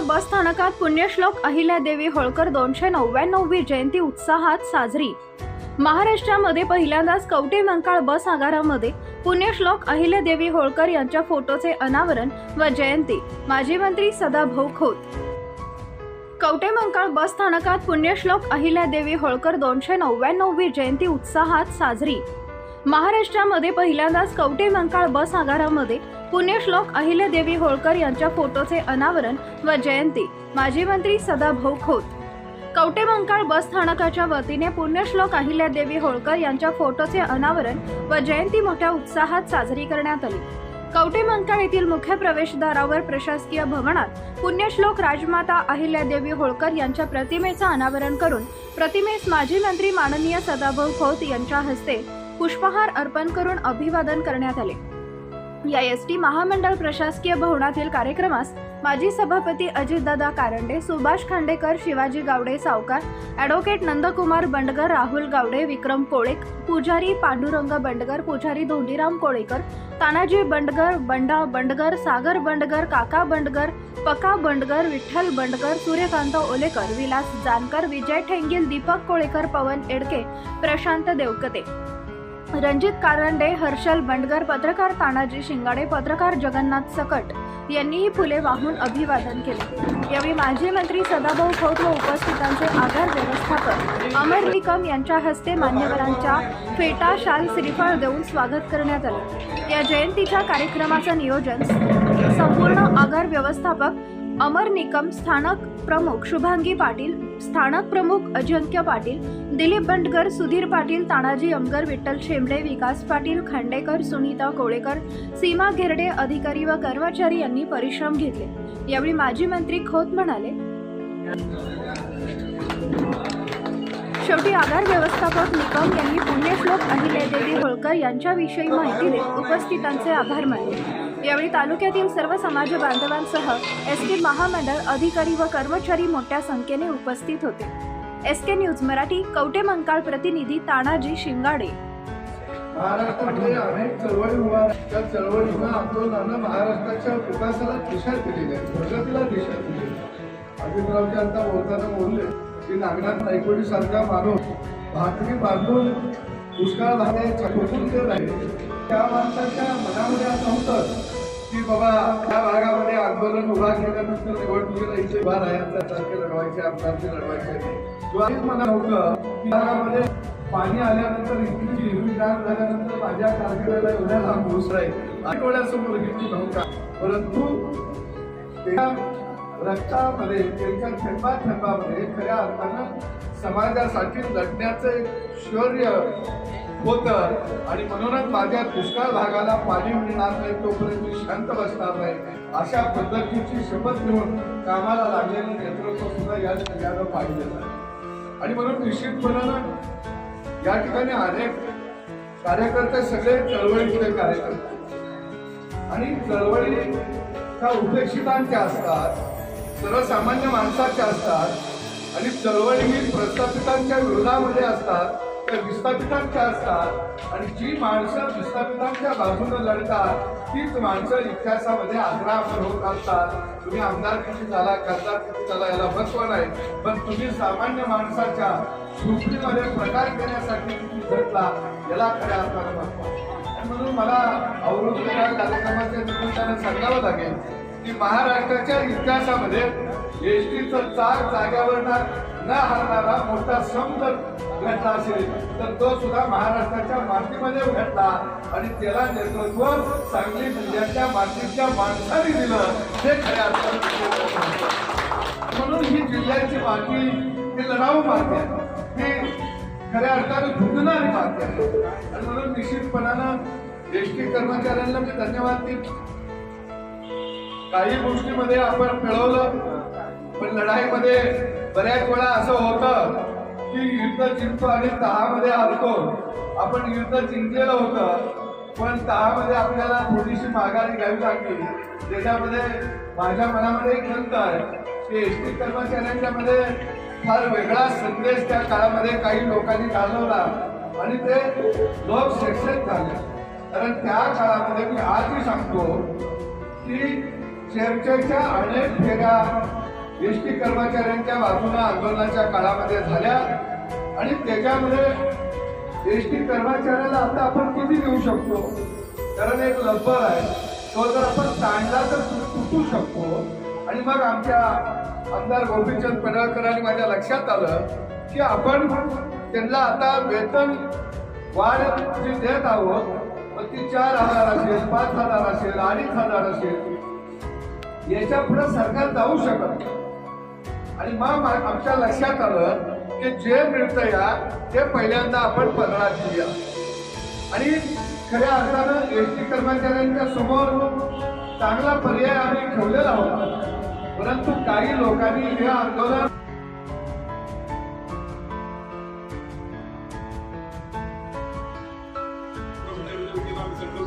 कवटेमंकाळ बस स्थानकात पुण्यश्लोक अहिल्यादेवी होळकर दोनशे नव्याण्णववी जयंती उत्साहात साजरी. महाराष्ट्रामध्ये पहिल्यांदाच कवटेमंकाळ बस आगारामध्ये पुण्यश्लोक अहिल्यादेवी होळकर यांच्या फोटोचे अनावरण व जयंती. माजी मंत्री सदाभाऊ खोत. कवटेमंकाळ बस स्थानकात पुण्यश्लोक अहिल्यादेवी होळकर दोनशे नव्याण्णववी जयंती उत्साहात साजरी. महाराष्ट्रामध्ये पहिल्यांदाच कवटेमंकाळ बस आगारामध्ये पुण्यश्लोक अहिल्यादेवी होळकर यांच्या फोटोचे अनावरण व जयंती माजी मंत्री सदाभाऊ खोत. कवटेमंकाळ बस स्थानकाच्या वतीने पुण्यश्लोक अहिल्यादेवी होळकर यांच्या फोटोचे अनावरण व जयंती मोठ्या उत्साहात साजरी करण्यात आली. कवटेमंकाळ येथील मुख्य प्रवेशद्वारावर प्रशासकीय भवनात पुण्यश्लोक राजमाता अहिल्यादेवी होळकर यांच्या प्रतिमेचं अनावरण करून प्रतिमेस माजी मंत्री माननीय सदाभाऊ खोत यांच्या हस्ते पुष्पहार अर्पण करून अभिवादन करण्यात आले. या एस टी महामंडळ प्रशासकीय भवनातील कार्यक्रमास माजी सभापती अजितदादा कारंडे सुभाष खांडेकर शिवाजी गावडे सावकार ॲडव्होकेट नंदकुमार बंडगर राहुल गावडे विक्रम कोळेक पुजारी पांडुरंग बंडगर पुजारी धोंडीराम कोळेकर तानाजी बंडगर बंडा बंडगर सागर बंडगर काका बंडगर पका बंडगर विठ्ठल बंडगर सूर्यकांत ओलेकर विलास जानकर विजय ठेंगील दीपक कोळेकर पवन एडके प्रशांत देवकते. रणजित कारंडे हर्षल बंडगर पत्रकार तानाजी शिंगाडे पत्रकार जगन्नाथ सकट यांनीही फुले वाहून अभिवादन केले. यावेळी माजी मंत्री सदाभाऊ खोत व उपस्थितांचे आधार व्यवस्थापक अमर निकम यांच्या हस्ते मान्यवरांच्या फेटा शाल श्रीफळ देऊन स्वागत करण्यात आले. या जयंतीच्या कार्यक्रमाचं नियोजन संपूर्ण आगार व्यवस्थापक अमर निकम स्थानक प्रमुख शुभांगी पाटील स्थानक प्रमुख अजिंक्य पाटील दिलीप बंडकर सुधीर पाटील तानाजी अमगर विठ्ठल शेंबडे विकास पाटील खांडेकर सुनीता कोळेकर सीमा घेरडे अधिकारी व कर्मचारी यांनी परिश्रम घेतले. यावेळी माजी मंत्री खोत म्हणाले शेवटी आधार व्यवस्थापक निकम यांनी पुण्यश्लोक अहिल्यादेवी होळकर यांच्याविषयी माहिती देत उपस्थितांचे आभार मानले. यावेळी तालुक्यातील सर्व समाज बांधवांसह एस के महामंडळ अधिकारी व कर्मचारी मोठ्या संख्येने उपस्थित होते. S K news Marathi Kavathe Mahankal प्रतिनिधी तानाजी शिंगाडे. महाराष्ट्रामध्ये अनेक चळवळी उभा त्या चळवळीनं आंदोलनानं महाराष्ट्राच्या विकासाला दिशा दिलेली आहे प्रगतीला दिशा दिलेली आहे अजितरावजी आता बोलताना बोलले की नागनाथ नायकोडी सारखा माणूस भाकरी बांधून दुष्काळ भागे चकून देत आहे त्या माणसाच्या मनामध्ये असं होतं की बाबा त्या भागामध्ये आंदोलन उभा केल्यानंतर निवडणुकीला इथे उभा राहायचं सारखे लढवायचे आमदारचे लढवायचे किंवा हेच म्हणत होतं की भागामध्ये पाणी आल्यानंतर इतकी हिरवीगार झाल्यानंतर माझ्या कारखान्याला एवढ्या लांब घुस राहील. आणि डोळ्यासमोर घेतली नव्हता परंतु त्या रक्तामध्ये त्यांच्या थेंबा थेंबामध्ये खऱ्या अर्थानं समाजासाठी लढण्याचं एक शौर्य होतं आणि म्हणूनच माझ्या दुष्काळ भागाला पाणी मिळणार नाही तोपर्यंत मी शांत बसणार नाही. अशा पद्धतीची शपथ घेऊन कामाला लागलेलं नेतृत्व सुद्धा या सगळ्यांना पाहिलेलं आहे. आणि म्हणून निश्चितपणानं या ठिकाणी अनेक कार्यकर्ते सगळे चळवळीचे कार्यकर्ते आणि चळवळी ह्या उपेक्षितांच्या असतात सर्वसामान्य माणसाच्या असतात आणि चळवळी ही प्रस्थापितांच्या विरोधामध्ये असतात. त्या विस्थापितांच्या असतात आणि जी माणसं विस्थापितांच्या बाजूने लढतात तीच माणसं इतिहासामध्ये आग्रहावर होत असतात तुम्ही आमदार किती झाला खासदार किती झाला याला महत्त्व नाही. पण तुम्ही सामान्य माणसाच्या झोपडीमध्ये प्रकार करण्यासाठी किती झटला याला खऱ्या अर्थानं महत्त्व म्हणून मला अवरोध कार्यक्रमाच्या निमित्तानं सांगावं लागेल की महाराष्ट्राच्या इतिहासामध्ये एस टीचं चार जाग्यावर न हरणारा मोठा संप घडला असेल तर तो सुद्धा महाराष्ट्राच्या मातीमध्ये घडला आणि त्याला नेतृत्व सांगली जिल्ह्याच्या मातीच्या माणसाने दिलं. हे खऱ्या अर्थानं म्हणून ही जिल्ह्याची माती ही लढाऊ माती आहे. ही खऱ्या अर्थानं झुकणारी माती आहे. आणि म्हणून निश्चितपणानं एस टी कर्मचाऱ्यांना मी धन्यवाद देईन काही गोष्टीमध्ये आपण मिळवलं पण लढाईमध्ये बऱ्याच वेळा असं होतं की युद्ध जिंकतो आणि तहामध्ये हरतो. आपण युद्ध जिंकलेलं होतं पण तहामध्ये आपल्याला थोडीशी माघारी घ्यावी लागली. त्याच्यामध्ये माझ्या मनामध्ये एक खंत आहे की एस टी कर्मचाऱ्यांच्या मध्ये फार वेगळा संदेश त्या काळामध्ये काही लोकांनी घालवला आणि ते लोक शिक्षित झाले. कारण त्या काळामध्ये मी आजही सांगतो की चर्चेच्या अनेक फेऱ्या एस टी कर्मचाऱ्यांच्या बाजूला आंदोलनाच्या काळामध्ये झाल्या. आणि त्याच्यामध्ये एस टी कर्मचाऱ्याला आता आपण किती देऊ शकतो? कारण एक लब्बर आहे. तो जर आपण ताणला तर तुटू शकतो. आणि मग आमच्या आमदार गोपीचंद पडळकरांनी माझ्या लक्षात आलं की आपण त्यांना आता वेतन वाढ जी देत आहोत मग ती चार हजार असेल पाच हजार असेल अडीच हजार असेल याच्यापुढे सरकार जाऊ शकत नाही. आणि मग आमच्या लक्षात आलं की जे मिळतं या ते पहिल्यांदा आपण पदरात घेऊया आणि खऱ्या अर्थानं एस टी कर्मचाऱ्यांच्या समोर चांगला पर्याय आम्ही ठेवलेला होता. परंतु काही लोकांनी हे आंदोलन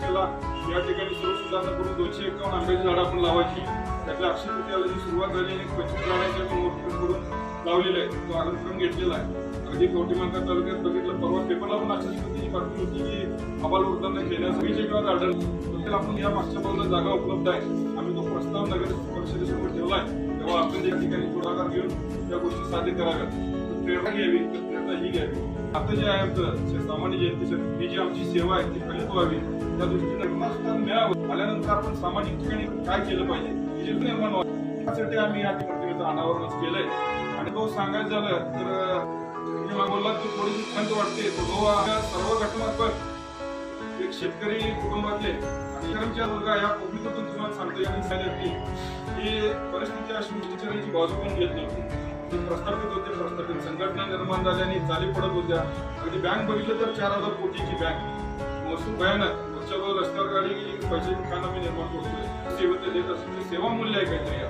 केला या ठिकाणी सर्व सुधारणा करून दोनशे एकावन्न आंब्याची झाडं आपण लावायची. त्यातल्या अक्षय तृतीयाला जी सुरुवात झाली आणि पंचवीस झाडांच्या आपण मोठं करून लावलेले आहे. तो आनंदक्रम घेतलेला आहे. अगदी कवठीमांका तालुक्यात बघितलं परवा पेपरला पण अक्षय पद्धतीची बातमी होती की अबाल वृद्धांना घेण्यास वीस एकर आढळलं आपण या मागच्या बाजूला जागा उपलब्ध आहे. आम्ही तो प्रस्ताव नगर परिषदेसमोर ठेवला आहे. तेव्हा आपण या ठिकाणी पुढाकार घेऊन त्या गोष्टी साध्य कराव्यात. प्रेरणा घ्यावी. तर ही घ्यावी. आता जे आहे सामान्य जयंतीसाठी ही जी आमची सेवा आहे ती फलित व्हावी. त्या दृष्टीने निर्माण मिळावं. आल्यानंतर आपण सामाजिक ठिकाणी काय केलं पाहिजे हे जे निर्माण व्हावं त्यासाठी आम्ही या प्रतिमेचं अनावरणच केलंय. आणि तो सांगायचं झालं तर तुम्ही मला की थोडीशी खंत वाटते. तो जो आम्ही सर्व घटनात्मक एक शेतकरी कुटुंबातले आणि शेतकऱ्यांच्या मुलगा या कोकणीतून तुम्हाला सांगतो यांनी सांगितलं की ही परिस्थिती अशी शेतकऱ्यांची बाजू पण घेत नव्हती. ते प्रस्थापित होते. प्रस्थापित संघटना निर्माण झाल्याने चाली पडत होत्या. अगदी बँक बघितलं तर चार हजार कोटीची बँक महसूल भयानक. रोजच्या रस्त्यावर गाडी गेली की पैसे खाना मी निर्माण करतोय सेवेचं देत असतो सेवा मूल्य आहे काहीतरी या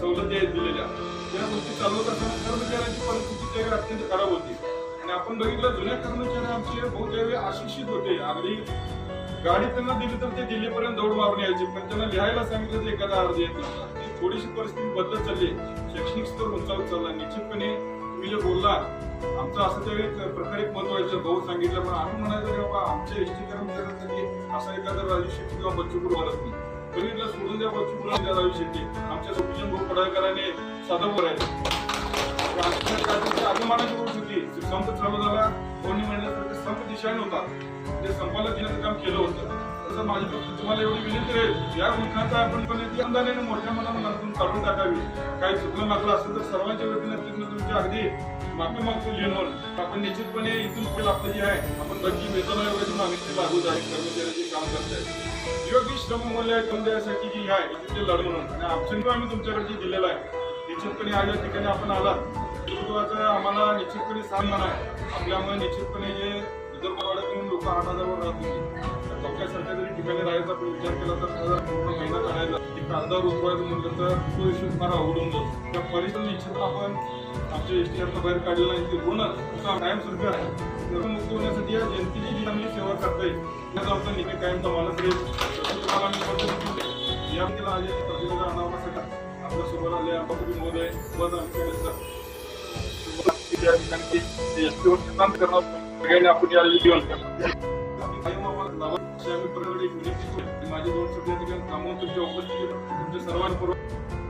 सवलती आहेत दिलेल्या. या गोष्टी चालवत असताना कर्मचाऱ्यांची परिस्थिती त्यावेळी अत्यंत खराब होती. आणि आपण बघितलं जुन्या कर्मचारी आमचे बहुत त्यावेळी अशिक्षित होते. अगदी गाडी त्यांना दिली तर ते दिल्लीपर्यंत दौड मारून यायचे. पण त्यांना लिहायला सांगितलं तर एखादा अर्ज येत नव्हता थोडीशी परिस्थिती बदलत चालली शैक्षणिक स्तर उंचावत चालला. निश्चितपणे तुम्ही जे बोलला आमचं असं त्यावेळी प्रकारे मत व्हायचं भाऊ सांगितलं पण आम्ही म्हणायचं की बाबा आमच्या एसटी कर्मचाऱ्यांसाठी असा एखादा राजू शेट्टी किंवा बच्चूपूर वाढत नाही. बघितलं सोडून द्या बच्चूपूर राजू शेट्टी. आमच्या सुखीजन भाऊ पडाळकरांनी साधं करायचं अभिमानाची गोष्ट होती. संप चालू झाला. कोणी म्हणण्यासारखं संप दिशा नव्हता ते संपाला घेण्याचं काम केलं होतं. तसं माझी फक्त तुम्हाला एवढी विनंती राहील. या गोष्टींचा आपण पण ती अंदाजाने मोठ्या मनातून काढून टाकावी. काही चुकलं मागलं असेल तर सर्वांच्या वतीने तिथून तुमची अगदी माफी मागतो लिहून आपण निश्चितपणे इथून पुढे आपलं जे आहे आपण बघी वेतन आयोगाची मागणी लागू आहे कर्मचाऱ्याचे काम करताय. योग्य श्रममूल्य करून द्यायसाठी जी आहे तिथे लढ म्हणून आणि ऑप्शन आम्ही तुमच्याकडे जे दिलेलं आहे निश्चितपणे आज या ठिकाणी आपण आला आम्हाला निश्चितपणे सन्मान आहे. आपल्यामुळे निश्चितपणे जे जर विदर्भवाड्यात येऊन लोक आठ हजारावर राहत चौथ्या सारख्या जरी ठिकाणी राहायचा आपण विचार केला तर हजार पूर्ण महिना काढायला की कांदा उतरवायचं म्हटलं तर तो इश्यू फार अवघडून जातो. त्या परिसर निश्चित आपण आमच्या एस टी बाहेर काढलेला आहे ते ऋणच कायम स्वरूपी आहे. मुक्त होण्यासाठी या जनतेची जी चांगली सेवा करता येईल या आमचा नेहमी कायम तुम्हाला तरी तुम्हाला मी पद्धती या व्यक्तीला आज या प्रतिमेचा अनावरणासाठी आपल्यासोबत आले आपण महोदय वन आमच्या या ठिकाणी ते एस टीवर निदान करणं सगळ्यांनी आपण या जीवन माझे दोन सभ्य ठिकाणी थांबवून तुमच्या उपस्थितीत तुमच्या सर्वांबरोबर